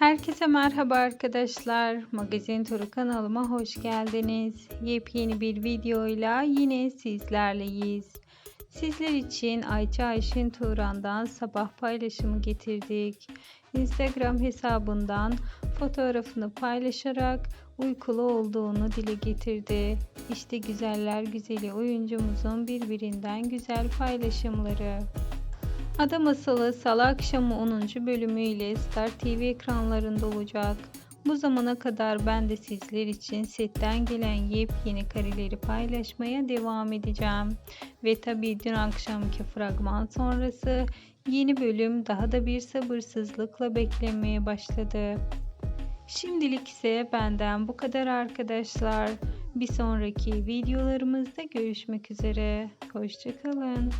Herkese merhaba arkadaşlar. Magazin Turu kanalıma hoş geldiniz. Yepyeni bir videoyla yine sizlerleyiz. Sizler için Ayça Ayşin Turan'dan sabah paylaşımı getirdik. Instagram hesabından fotoğrafını paylaşarak uykulu olduğunu dile getirdi. İşte güzeller güzeli oyuncumuzun birbirinden güzel paylaşımları. Ada Masalı Salı akşamı 10. bölümüyle Star TV ekranlarında olacak. Bu zamana kadar ben de sizler için setten gelen yepyeni kareleri paylaşmaya devam edeceğim. Ve tabii dün akşamki fragman sonrası yeni bölüm daha da bir sabırsızlıkla beklenmeye başladı. Şimdilik ise benden bu kadar arkadaşlar. Bir sonraki videolarımızda görüşmek üzere. Hoşçakalın.